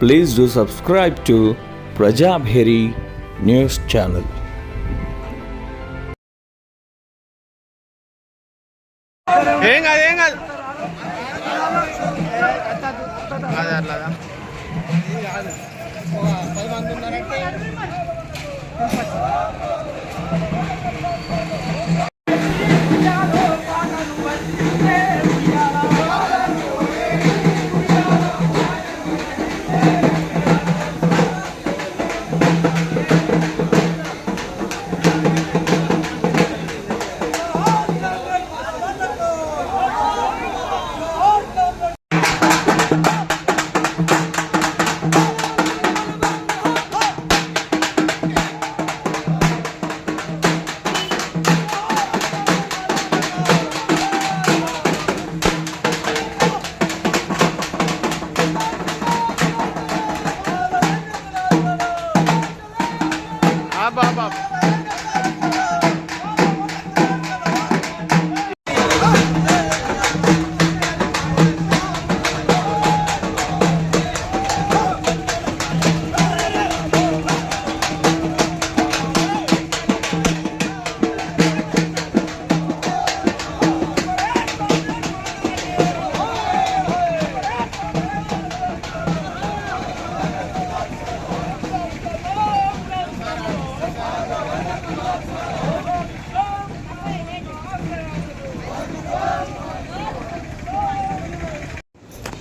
Please do subscribe to Prajabheri News Channel. ఏం కాదు ఏం కాదు అదే ab, ab.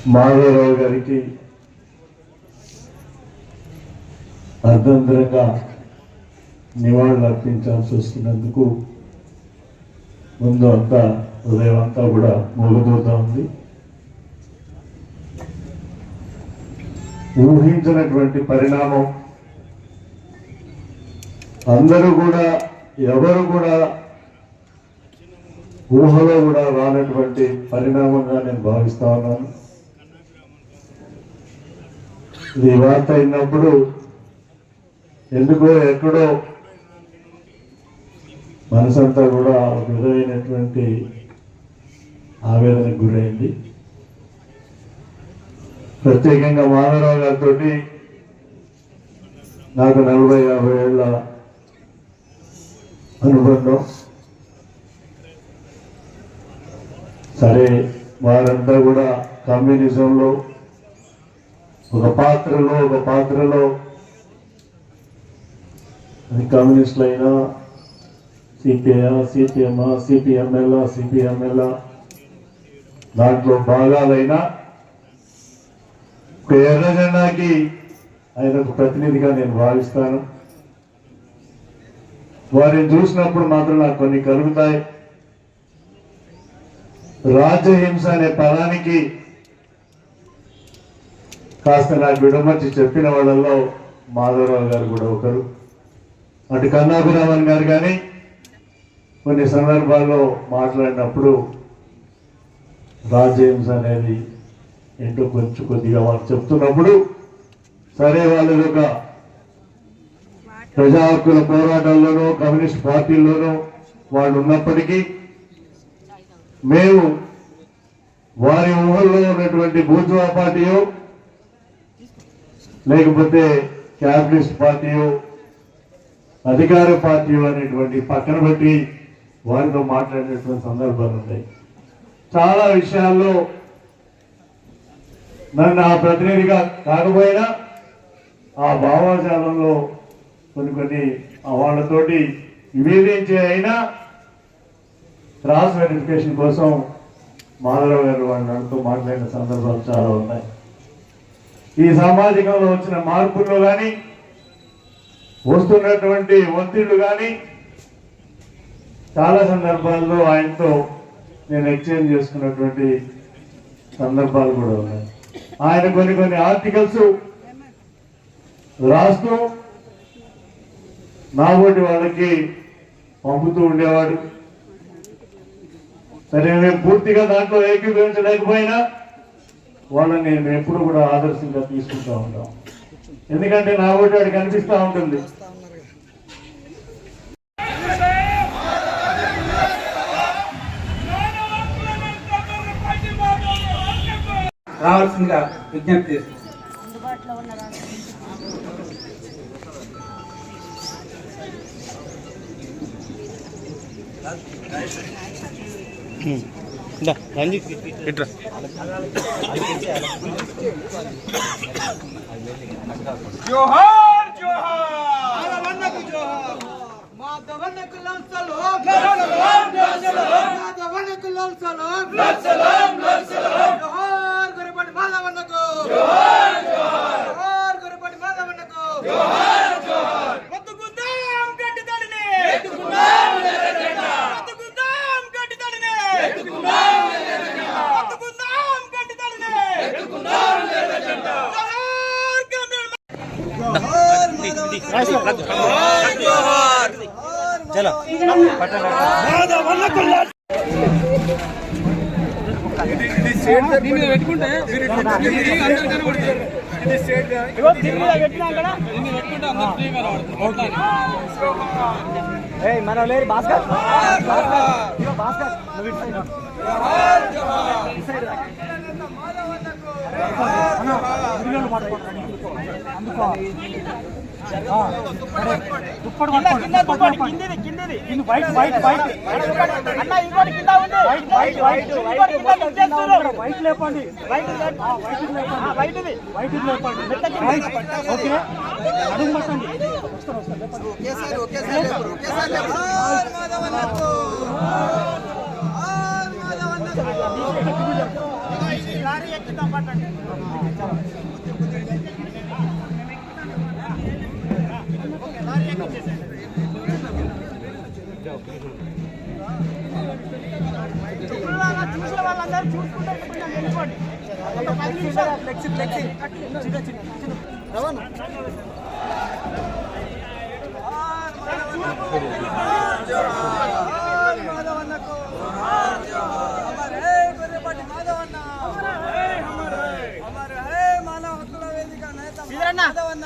మాధవరావు గారికి అర్ధంతరంగా నివాళులు అర్పించాల్సి వస్తున్నందుకు ముందు అంతా ఉదయం అంతా కూడా మోగదోతా ఉంది. ఊహించినటువంటి పరిణామం అందరూ కూడా ఎవరు కూడా ఊహలో కూడా రానటువంటి పరిణామంగా నేను భావిస్తా ఉన్నాను. ఈ వార్త అయినప్పుడు ఎందుకో ఎక్కడో మనసంతా కూడా ఒక విధమైనటువంటి ఆవేదనకు గురైంది. ప్రత్యేకంగా మాధవరావు గారితో నాకు నలభై యాభై ఏళ్ళ అనుబంధం సరే వారంతా కూడా కమ్యూనిజంలో ఒక పాత్రలో ఒక పాత్రలో అది కమ్యూనిస్టులు అయినా సిపిఐ సిపిఎం సిపిఎంఎల్ సిపిఎంఎల్ దాంట్లో భాగాలైనా ఒక ఎర్ర జెండాకి ఆయన ఒక ప్రతినిధిగా నేను భావిస్తాను. వారిని చూసినప్పుడు మాత్రం నాకు కొన్ని కలుగుతాయి. రాజ్యహింస అనే పదానికి కాస్త నాకు విడమర్చి చెప్పిన వాళ్ళల్లో మాధవరావు గారు కూడా ఒకరు. అటు కన్నాభిరామన్ గారు కానీ కొన్ని సందర్భాల్లో మాట్లాడినప్పుడు రాజ్యహింస అనేది ఏంటో కొంచెం కొద్దిగా వాళ్ళు చెప్తున్నప్పుడు సరే వాళ్ళు ఒక ప్రజా హక్కుల పోరాటాల్లోనూ కమ్యూనిస్ట్ పార్టీల్లోనూ వాళ్ళు ఉన్నప్పటికీ మేము వారి ఊహల్లో ఉన్నటువంటి బూర్జువా పార్టీయో లేకపోతే క్యాపిటలిస్ట్ పార్టీయో అధికార పార్టీ అనేటువంటి పక్కన పెట్టి వారితో మాట్లాడేటువంటి సందర్భాలు ఉన్నాయి చాలా విషయాల్లో నన్ను ఆ ప్రతినిధిగా కాకపోయినా ఆ భావాజాలంలో కొన్ని కొన్ని వాళ్ళతోటి నివేదించే అయినా క్రాస్ వెరిఫికేషన్ కోసం మాధవరావు గారు వాళ్ళతో మాట్లాడిన సందర్భాలు చాలా ఉన్నాయి. ఈ సామాజికంలో వచ్చిన మార్పుల్లో కానీ వస్తున్నటువంటి ఒత్తిళ్ళు కానీ చాలా సందర్భాల్లో ఆయనతో నేను ఎక్స్చేంజ్ చేసుకున్నటువంటి సందర్భాలు కూడా ఉన్నాయి. ఆయన కొన్ని కొన్ని ఆర్టికల్స్ రాస్తూ నాబోటి వాళ్ళకి పంపుతూ ఉండేవాడు. సరే మేము పూర్తిగా దాంట్లో ఏకీభవించలేకపోయినా వాళ్ళని మేము ఎప్పుడు కూడా ఆదర్శంగా తీసుకుంటూ ఉంటాం. ఎందుకంటే నా ఒకటి వాడికి అనిపిస్తూ ఉంటుంది. రావాల్సిందిగా విజ్ఞప్తి చేస్తున్నాను. ఇట్రా జోహార్ జోహార్ మాధవన్నకు జోహార్ మాధవన్నకు లాల్ సలాం లాల్ మాధవన్నకు లాల్ సలాం లాల్ జోహార్ గురుపడి మాధవన్నకు జోహార్ జోహార్ జోహార్ గురుపడి మాధవన్నకు జోహార్. చలో పెట్టుకుంటే లేరు భాస్కర్ భాస్కర్ అందుకో వైట్ వైట్ వైట్ అన్న ఇంకోటి కింద ఉంది వైట్ వైట్ వైట్ ఇంకోటి వైట్ లేపండి వైట్ వైట్ లేపండి వైట్ ఇది వైట్ ఓకే అడుగు పట్టండి వస్తారు వస్తారు పట్టండి చూసిన వాళ్ళందరూ చూసుకుంటే వెళ్ళిపోండి. ఫ్లెక్సీ ఫ్లెక్సీ చిన్న చిన్న రవాణా. మాధవన్న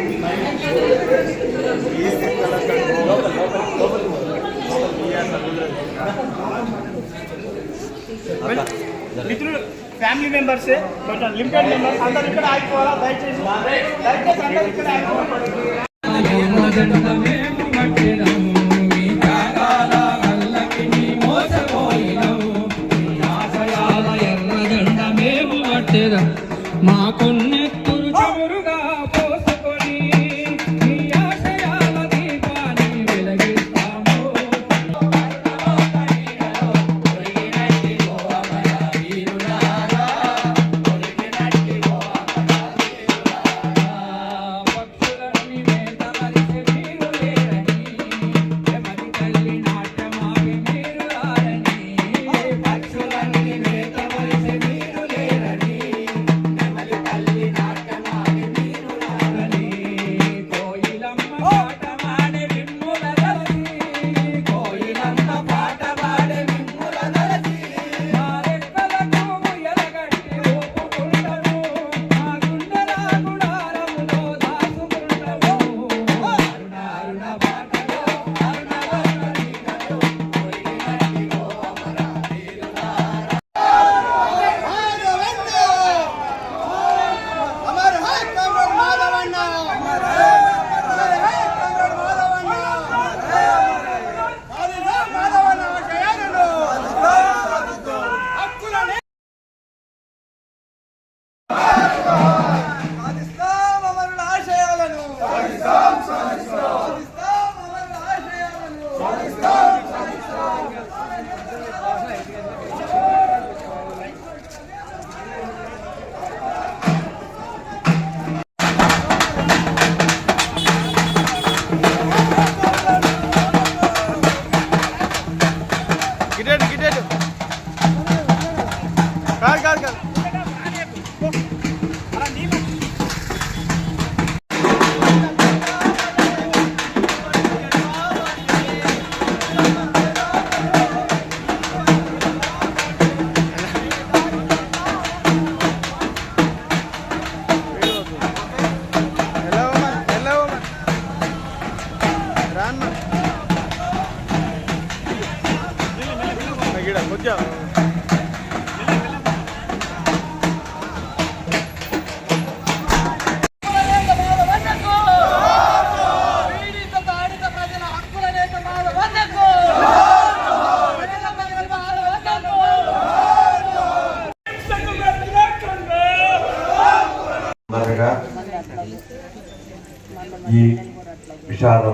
మిత్రులు ఫ్యామిలీ మెంబర్స్ కొంచెం లిమిటెడ్ మెంబర్స్ అందరు ఇక్కడ ఆగిపోవాలా దయచేసి దయచేసి అందరు ఇక్కడ ఆగిపోవాలి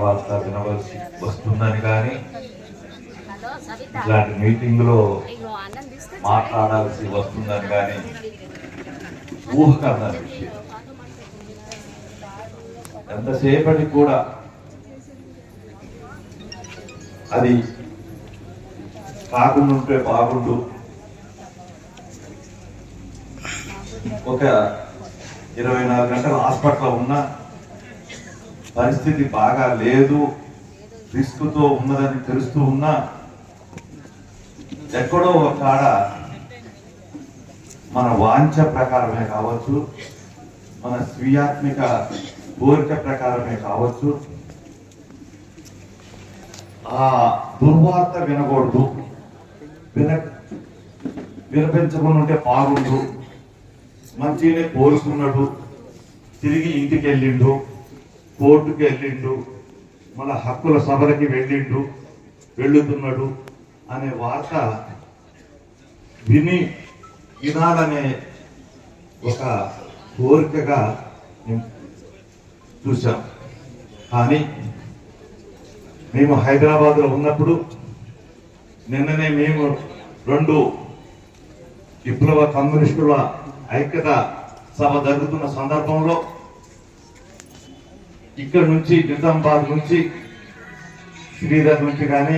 వార్త వినవలసి వస్తుందని కానీ ఇలాంటి ఇట్లాంటి మీటింగ్లో మాట్లాడాల్సి వస్తుందని కానీ ఊహకన్న విషయం. ఎంతసేపటికి కూడా అది కాకుండా ఉంటే బాగుండు. ఒక ఇరవై నాలుగు గంటలు హాస్పిటల్లో ఉన్నా పరిస్థితి బాగా లేదు. రిస్క్తో ఉన్నదని తెలుస్తూ ఉన్నా ఎక్కడో ఒక కాడ మన వాంఛ ప్రకారమే కావచ్చు మన స్వీయాత్మిక కోరిక ప్రకారమే కావచ్చు ఆ దుర్వార్త వినకూడదు విన వినిపించకుండా ఉంటే బాగుండు మంచిగానే కోరుకున్నాడు తిరిగి ఇంటికి వెళ్ళిండు కోర్టుకి వెళ్ళిండు మన హక్కుల సభలకి వెళ్ళిండు వెళ్ళుతున్నాడు అనే వార్త విని వినాలనే ఒక కోరికగా మేము చూసాం కానీ మేము హైదరాబాద్లో ఉన్నప్పుడు నిన్ననే మేము రెండు విప్లవ కమ్యూనిస్టుల ఐక్యత సభ జరుగుతున్న సందర్భంలో ఇక్కడ నుంచి నిజామాబాద్ నుంచి శ్రీధర్ నుంచి కానీ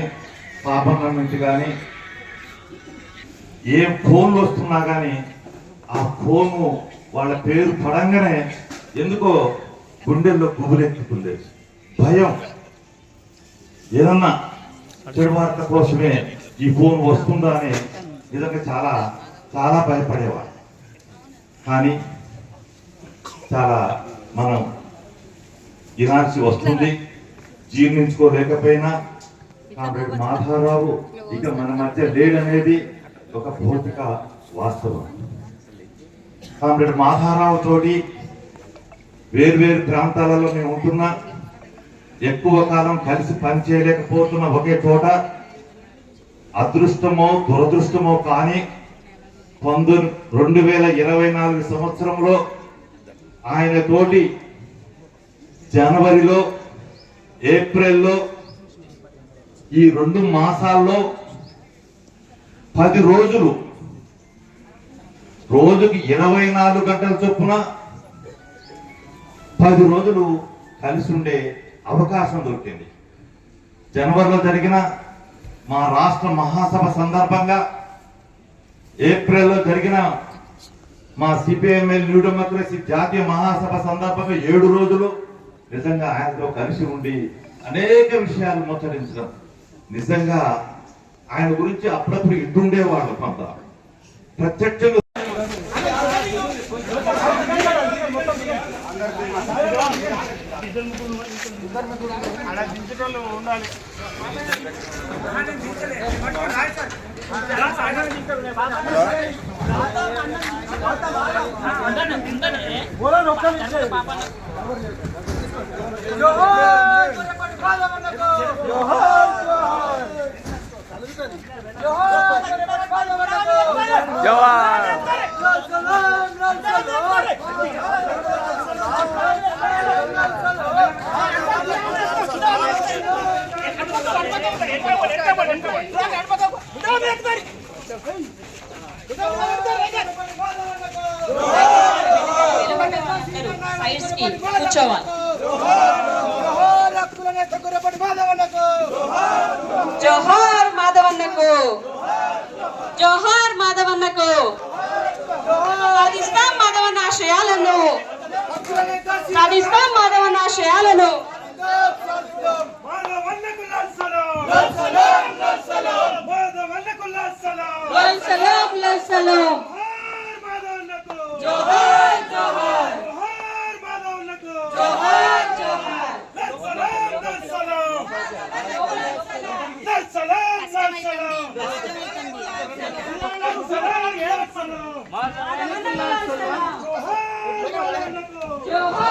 పాపన్న నుంచి కానీ ఏ ఫోన్లు వస్తున్నా కానీ ఆ ఫోను వాళ్ళ పేరు పడంగానే ఎందుకో గుండెల్లో గుబులెత్తుతుంది భయం. ఏదన్నా చెడు వార్త కోసమే ఈ ఫోన్ వస్తుందా అని నిజంగా చాలా చాలా భయపడేవాడు కానీ చాలా మనం వినాల్సి వస్తుంది. జీర్ణించుకోలేకపోయినా కాబట్టి మాధవరావు ఇక మన మధ్య లేడనేది ఒక భౌతిక వాస్తవం. కామ్రేడ్ మాధారావు తోటి వేర్వేరు ప్రాంతాలలో మేము ఉంటున్నా. ఎక్కువ కాలం కలిసి పనిచేయలేకపోతున్న ఒకే చోట అదృష్టమో దురదృష్టమో కానీ పంతొమ్మిది రెండు వేల ఇరవై నాలుగు సంవత్సరంలో ఆయన తోటి జనవరిలో ఏప్రిల్లో ఈ రెండు మాసాల్లో పది రోజులు. రోజుకి ఇరవై నాలుగు గంటల చొప్పున పది రోజులు కలిసి ఉండే అవకాశం దొరికింది. జనవరిలో జరిగిన మా రాష్ట్ర మహాసభ సందర్భంగా ఏప్రిల్లో జరిగిన మా సిపిఎంఎల్ న్యూ డెమోక్రసీ జాతీయ మహాసభ సందర్భంగా ఏడు రోజులు నిజంగా ఆయనతో కలిసి ఉండి అనేక విషయాలు ముచ్చరించడం నిజంగా ఆయన గురించి అప్పుడప్పుడు ఇటుండేవాడు కొంత ప్రత్యక్షంగా ఉండాలి కూర్చోవాలి జోహార్ మాధవన్నకు. జోహార్ మాధవన్నకు. సాధిస్తాం మాధవన్న ఆశయాలను. సాధిస్తాం మాధవన్న ఆశయాలను. లల్ సలాం లల్ సలాం జోహార్ జోహార్ జోహార్ జోహార్ జోహార్ జోహార్